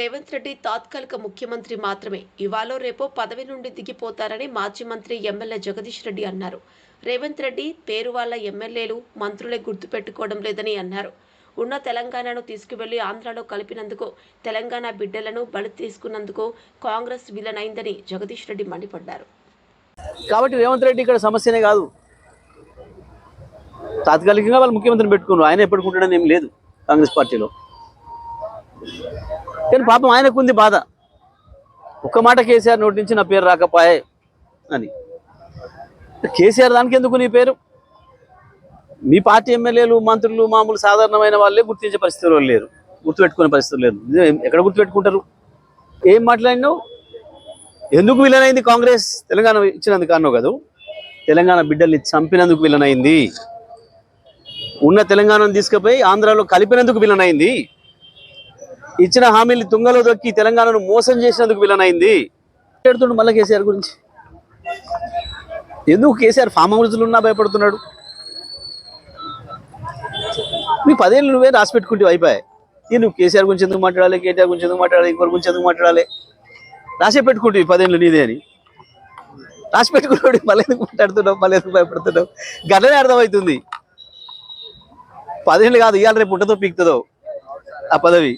రేవంత్ రెడ్డి తాత్కాలిక ముఖ్యమంత్రి మాత్రమే. ఇవాళ రేపో పదవి నుండి దిగిపోతారని మాజీ మంత్రి ఎమ్మెల్యే జగదీష్ రెడ్డి అన్నారు. రేవంత్ రెడ్డి పేరు వాళ్ళ ఎమ్మెల్యేలు మంత్రులే గుర్తుపెట్టుకోవడం లేదని అన్నారు. ఉన్న తెలంగాణను తీసుకువెళ్ళి ఆంధ్రాలో కలిపినందుకు తెలంగాణ బిడ్డలను బలి తీసుకున్నందుకు కాంగ్రెస్ విలనైందని జగదీష్ రెడ్డి మండిపడ్డారు. కాబట్టి రేవంత్ రెడ్డి ఇక్కడ సమస్యనే కాదు. తాత్కాలికంగా వాళ్ళు ముఖ్యమంత్రిని పెట్టుకున్నారు. ఆయన ఎప్పుడుకుంటాడని ఏం లేదు కాంగ్రెస్ పార్టీలో. కానీ పాపం ఆయనకు ఉంది బాధ. ఒక్క మాట కేసీఆర్ నోటి నుంచి నా పేరు రాకపోయే అని. కేసీఆర్ దానికి ఎందుకు నీ పేరు? మీ పార్టీ ఎమ్మెల్యేలు మంత్రులు మామూలు సాధారణమైన వాళ్ళే గుర్తించే పరిస్థితులు లేరు. గుర్తుపెట్టుకునే పరిస్థితులు లేరు. ఎక్కడ గుర్తుపెట్టుకుంటారు? ఏం మాట్లాడినావు? ఎందుకు విలనైంది కాంగ్రెస్? తెలంగాణ ఇచ్చినందుకు అన్నావు కదా? తెలంగాణ బిడ్డల్ని చంపినందుకు విలనైంది ఉన్న తెలంగాణను తీసుకుపోయి ఆంధ్రాలో కలిపినందుకు విలనైంది ఇచ్చిన హామీలు తుంగలో దొక్కి తెలంగాణను మోసం చేసినందుకు విలనైంది. పెడుతుండు మళ్ళీ కేసీఆర్ గురించి. ఎందుకు కేసీఆర్ ఫామ్ హౌస్లు ఉన్నా భయపడుతున్నాడు? నీ పదేళ్ళు నువ్వే రాసి పెట్టుకుంటే అయిపోయాయి ఈ నువ్వు కేసీఆర్ గురించి ఎందుకు మాట్లాడాలి కేటీఆర్ గురించి ఎందుకు మాట్లాడాలి ఇంకొకరి గురించి ఎందుకు మాట్లాడాలి? రాసే పెట్టుకుంటే పదేళ్ళు నీదే అని. రాసి పెట్టుకున్నాడు మళ్ళీ ఎందుకు మాట్లాడుతున్నావు మళ్ళీ ఎందుకు భయపడుతున్నావు? గడ్డనే అర్థమవుతుంది. పదేళ్ళు కాదు ఇవాళ రేపు ఉంటుందో పీకుతుందో ఆ పదవి.